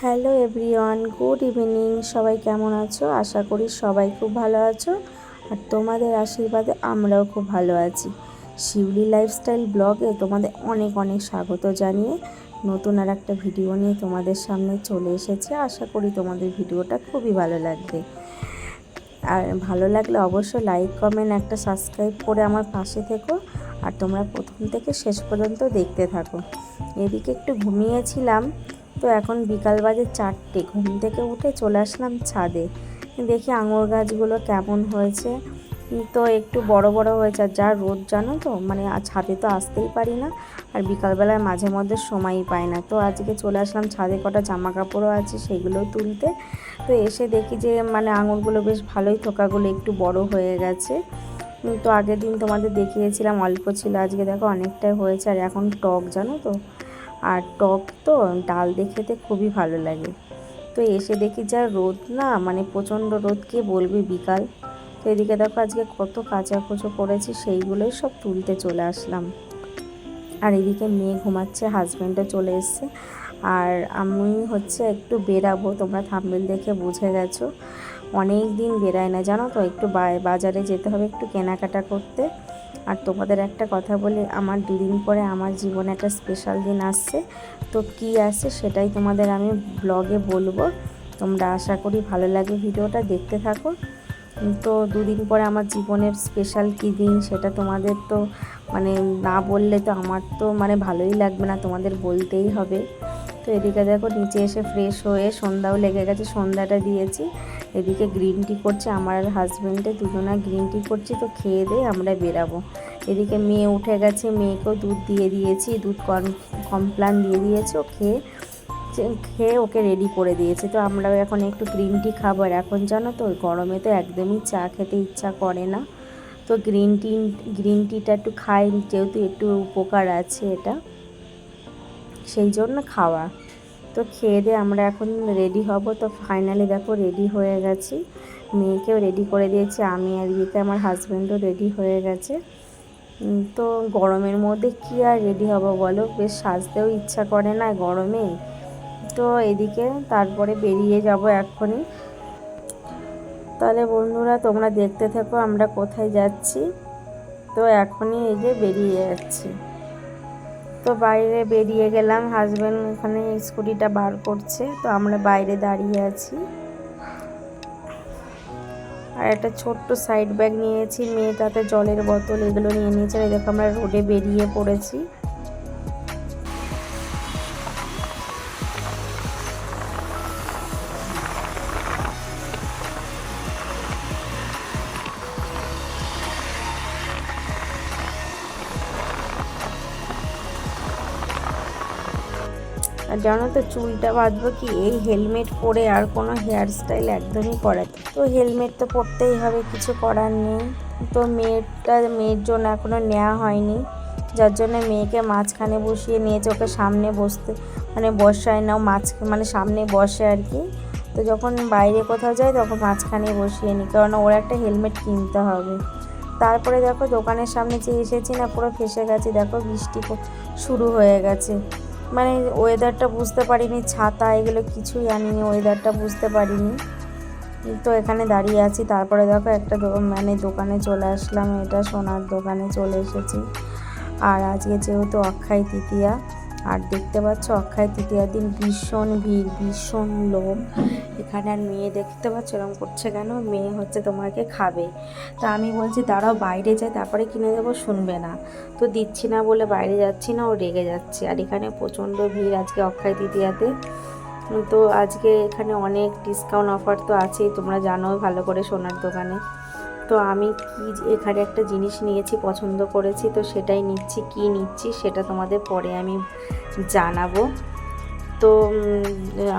Hello everyone, good evening. সবাই কেমন আছো? আশা করি সবাই খুব ভালো আছো। আর তোমাদের আশীর্বাদে আমরাও খুব ভালো আছি। শিউলি লাইফস্টাইল ব্লগে তোমাদের অনেক অনেক স্বাগত জানিয়ে নতুন আর একটা ভিডিও নিয়ে তোমাদের সামনে চলে এসেছে। আশা করি তোমাদের ভিডিওটা খুবই ভালো লাগবে। আর ভালো লাগলে অবশ্যই লাইক, কমেন্ট, একটা সাবস্ক্রাইব করে আমার পাশে থেকো। আর তোমরা প্রথম থেকে শেষ পর্যন্ত দেখতে থাকো। এদিকে একটু ঘুমিয়েছিলাম। তো এখন বিকাল বাজে চারটে। ঘুম থেকে উঠে চলে আসলাম ছাদে। দেখি আঙুর গাছগুলো কেমন হয়েছে। তো একটু বড় বড় হয়েছে। আর যা রোদ জানো তো মানে ছাদে তো আসতেই পারি না। আর বিকালবেলায় মাঝে মধ্যে সময়ই পাই না। তো আজকে চলে আসলাম ছাদে কটা জামা কাপড়ও আছে সেগুলোও তুলতে। তো এসে দেখি যে মানে আঙুরগুলো বেশ ভালোই থোকাগুলো একটু বড় হয়ে গেছে। তো আগের দিন তোমাদের দেখিয়েছিলাম, অল্প ছিল। আজকে দেখো অনেকটাই হয়েছে। আর এখন টক, জানো তো। আর টক তো ডাল দেখেতে খুবই ভালো লাগে। তো এসে দেখি যা রোদ না মানে প্রচণ্ড রোদ, কে বলবি বিকাল? তো এদিকে দেখো আজকে কত কাঁচা কুচো করেছি, সেইগুলোই সব তুলতে চলে আসলাম। আর এদিকে মেয়ে ঘুমাচ্ছে হাজব্যান্ডও চলে এসছে। আর আমি হচ্ছে একটু বেরাবো, তোমরা থাম্বেল দেখে বুঝে গেছো। অনেক দিন বেরায় না, জানো তো, একটু বাজারে যেতে হবে, একটু কেনাকাটা করতে। আর তোমাদের একটা কথা বলি, আমার দুদিন পরে আমার জীবনে একটা স্পেশাল দিন আসছে। তো কি আসছে সেটাই তোমাদের আমি ব্লগে বলব। তোমরা আশা করি ভালো লাগে ভিডিওটা, দেখতে থাকো। তো দুদিন পরে আমার জীবনের স্পেশাল কী দিন সেটা তোমাদের তো মানে না বললে তো আমার তো মানে ভালোই লাগবে না, তোমাদের বলতেই হবে। তো এদিকে দেখো নিচে এসে ফ্রেশ হয়ে সন্ধ্যাও লেগে গেছে, সন্ধ্যাটা দিয়েছি। এদিকে গ্রিন টি করছে, আমার আর হাজব্যান্ডে দুজনা গ্রিন টি করছি, তো খেয়ে দিয়ে আমরা বেরাবো। এদিকে মেয়ে উঠে গেছে, মেয়েকেও দুধ দিয়ে দিয়েছি, দুধ কম কমপ্লান দিয়ে দিয়েছে, ও খেয়ে খেয়ে ওকে রেডি করে দিয়েছে। তো আমরাও এখন একটু গ্রিন টি খাব, আর এখন জানো তো গরমে তো একদমই চা খেতে ইচ্ছা করে না। তো গ্রিন টি গ্রিন টিটা একটু খাই, যেহেতু একটু উপকার আছে এটা। সেই জন্য খাওয়া। তো খেয়ে দিয়ে আমরা এখন রেডি হব। তো ফাইনালি দেখো রেডি হয়ে গেছি। মেয়েকেও রেডি করে দিয়েছি। আমি আর ইয়েতে আমার হাজব্যান্ডও রেডি হয়ে গেছে। তো গরমের মধ্যে কি আর রেডি হব বলো? বেশ সাজতেও ইচ্ছা করে না গরমে। তো এদিকে তারপরে বেরিয়ে যাব এক্ষুনি। তাহলে বন্ধুরা, তোমরা দেখতে থাকো আমরা কোথায় যাচ্ছি। তো এখনই এই যে বেরিয়ে যাচ্ছি। তো বাইরে বেরিয়ে গেলাম। হাজব্যান্ড ওখানে স্কুটিটা বার করছে, তো আমরা বাইরে দাঁড়িয়ে আছি। আর একটা ছোট্ট সাইড ব্যাগ নিয়েছি, মেয়ে তাতে জলের বোতল এগুলো নিয়ে নিয়েছে। দেখো আমরা রোডে বেরিয়ে পড়েছি। আর জানো তো চুলটা বাঁধবো কি? এই হেলমেট পরে আর কোনো হেয়ার স্টাইল একদমই করা তো হেলমেট তো পরতেই হবে, কিছু করার নেই। তো মেয়েটা, মেয়ের জন্য এখনও নেওয়া হয়নি। যার জন্য মেয়েকে মাঝখানে বসিয়ে নিয়েছে, ওকে সামনে বসতে মানে বসায় নাও মাঝ মানে সামনে বসে আর কি। তো যখন বাইরে কোথাও যায়, তখন মাঝখানে বসিয়ে নিই, কারণ ওর একটা হেলমেট কিনতে হবে। তারপরে দেখো দোকানের সামনে যে এসেছি না, পুরো ফেসে গেছি। দেখো বৃষ্টি শুরু হয়ে গেছে। মানে ওয়েদারটা বুঝতে পারিনি, ছাতা এগুলো কিছুই আনিনি ওয়েদারটা বুঝতে পারিনি। তো এখানে দাঁড়িয়ে আছি, তারপরে দেখো একটা মানে দোকানে চলে আসলাম, এটা সোনার দোকানে চলে এসেছি। আর আজকে যেহেতু অক্ষয়, তৃতীয়া আর দেখতে পাচ্ছ অক্ষয় তৃতীয়ার দিন ভীষণ ভিড়, ভীষণ লোভ এখানে আর মেয়ে দেখতে পাচ্ছ এরকম করছে কেন? মেয়ে হচ্ছে তোমাকে খাবে। তা আমি বলছি, দাঁড়াও, বাইরে যাই, তারপরে কিনে দেবো, শুনবে না। তো দিচ্ছি না বলে বাইরে যাচ্ছি না, ও রেগে যাচ্ছে। আর এখানে প্রচণ্ড ভিড় আজকে অক্ষয় তৃতীয়াতে। তো আজকে এখানে অনেক ডিসকাউন্ট অফার তো আছেই, তোমরা জানো ভালো করে সোনার দোকানে। তো আমি কি এখানে একটা জিনিস নিয়েছি, পছন্দ করেছি, তো সেটাই নিচ্ছি। কি নিচ্ছি সেটা তোমাদের পরে আমি জানাব। তো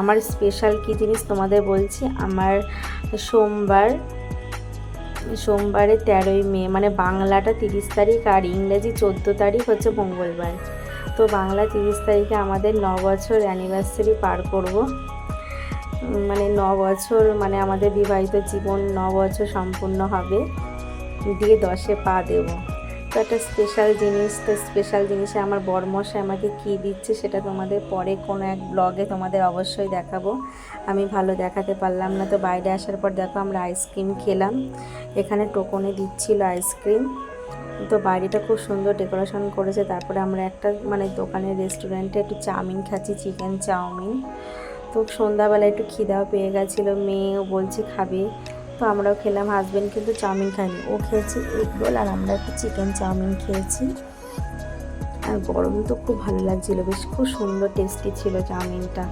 আমার স্পেশাল কি জিনিস তোমাদের বলছি? আমার সোমবার, সোমবারে তেরোই মে মানে বাংলাটা তিরিশ তারিখ আর ইংরেজি চোদ্দ তারিখ হচ্ছে মঙ্গলবার। তো বাংলা তিরিশ তারিখে আমাদের ন বছর অ্যানিভার্সারি পার করব। মানে ন বছর মানে আমাদের বিবাহিত জীবন ন বছর সম্পূর্ণ হবে। দিয়ে দশে পা দেব। তো একটা স্পেশাল জিনিস, তো স্পেশাল জিনিসে আমার বরমশাই আমাকে কী দিচ্ছে সেটা তোমাদের পরে কোনো এক ব্লগে তোমাদের অবশ্যই দেখাবো। আমি ভালো দেখাতে পারলাম না। তো বাইরে আসার পর দেখো আমরা আইসক্রিম খেলাম। এখানে টোকনে দিচ্ছিল আইসক্রিম তো বাড়িটা খুব সুন্দর ডেকোরেশন করেছে। তারপরে আমরা একটা মানে দোকানের রেস্টুরেন্টে একটু চাউমিন খাচ্ছি চিকেন চাউমিন। তো সন্ধ্যাবেলা একটু খিদাও পেয়ে গেছিল মেয়েও বলছে খাবে। তো আমরাও খেলাম হাজব্যান্ড কিন্তু চাউমিন খায়নি, ও খেয়েছে এগ রোল আর আমরা একটু চিকেন চাউমিন খেয়েছি। আর গরম তো খুব ভালো লাগছিল, বেশ খুব সুন্দর টেস্টি ছিল চাউমিনটা।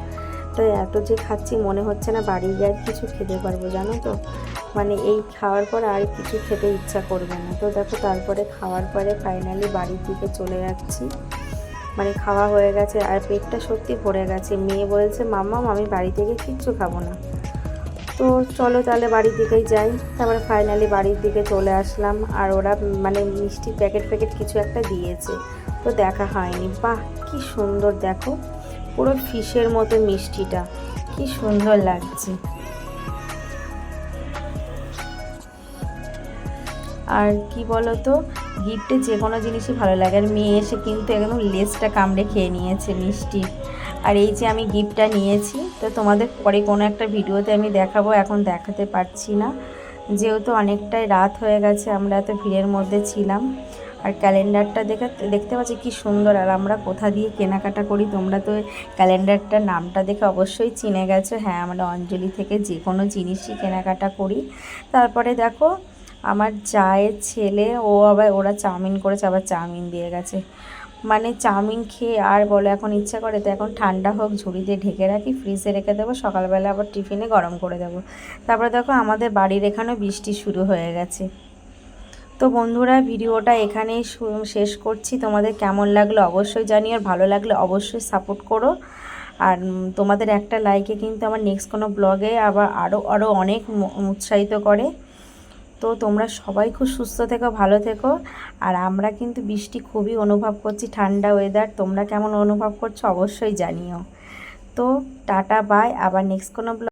তাই এত যে খাচ্ছি মনে হচ্ছে না বাড়ি গিয়ে আর কিছু খেতে পারব, জানো তো? মানে এই খাওয়ার পর আর কিছু খেতে ইচ্ছা করবে না। তো দেখো, তারপরে খাওয়ার পরে ফাইনালি বাড়ির দিকে চলে যাচ্ছি। মানে খাওয়া হয়ে গেছে আর পেটটা সত্যি ভরে গেছে। মেয়ে বলছে মাম্মাম আমি বাড়ি থেকে কিচ্ছু খাব না। তো চলো তাহলে বাড়ির দিকেই যাই। তারপরে ফাইনালি বাড়ির দিকে চলে আসলাম আর ওরা মানে মিষ্টি প্যাকেট প্যাকেট কিছু একটা দিয়েছে। তো দেখা হয়নি। বাহ, কি সুন্দর দেখো। পুরো ফিশের মতো মিষ্টিটা। কি সুন্দর লাগছে। আর কি বলো তো গিফটে যে কোনো জিনিসই ভালো লাগে। আর মেয়ে এসে কিন্তু একদম লেসটা কামড়ে খেয়ে নিয়েছে, মিষ্টি। আর এই যে আমি গিফটটা নিয়েছি, তো তোমাদের পরে কোনো একটা ভিডিওতে আমি দেখাবো, এখন দেখাতে পারছি না। যেহেতু অনেকটাই রাত হয়ে গেছে, আমরা এত ভিড়ের মধ্যে ছিলাম। আর ক্যালেন্ডারটা দেখে, দেখতে পাচ্ছি কি সুন্দর। আর আমরা কোথা দিয়ে কেনাকাটা করি, তোমরা তো ক্যালেন্ডারটার নামটা দেখে অবশ্যই চিনে গেছো। হ্যাঁ আমরা অঞ্জলি থেকে যে কোনো জিনিসই কেনাকাটা করি। তারপরে দেখো আমার চায়ের ছেলে, ও আবার ওরা চাউমিন করেছে, আবার চাউমিন দিয়ে গেছে। মানে চাউমিন খেয়ে আর বলো, এখন ইচ্ছা করে তো এখন ঠান্ডা হোক, ঝুড়ি দিয়ে ঢেকে রাখি, ফ্রিজে রেখে দেবো, সকালবেলা আবার টিফিনে গরম করে দেবো। তারপরে দেখো আমাদের বাড়ির এখানেও বৃষ্টি শুরু হয়ে গেছে। তো বন্ধুরা, ভিডিওটা এখানেই শেষ করছি। তোমাদের কেমন লাগল অবশ্যই জানিও, আর ভালো লাগলে অবশ্যই সাপোর্ট করো। আর তোমাদের একটা লাইকে কিন্তু আমার নেক্সট কোনো ব্লগে আবার আরও আরও অনেক উৎসাহিত করে। তো তোমরা সবাই খুব সুস্থ থেকো, ভালো থেকো। আর আমরা কিন্তু বৃষ্টি খুবই অনুভব করছি, ঠান্ডা ওয়েদার তোমরা কেমন অনুভব করছ অবশ্যই জানিও। তো টাটা বাই আবার নেক্সট কোনো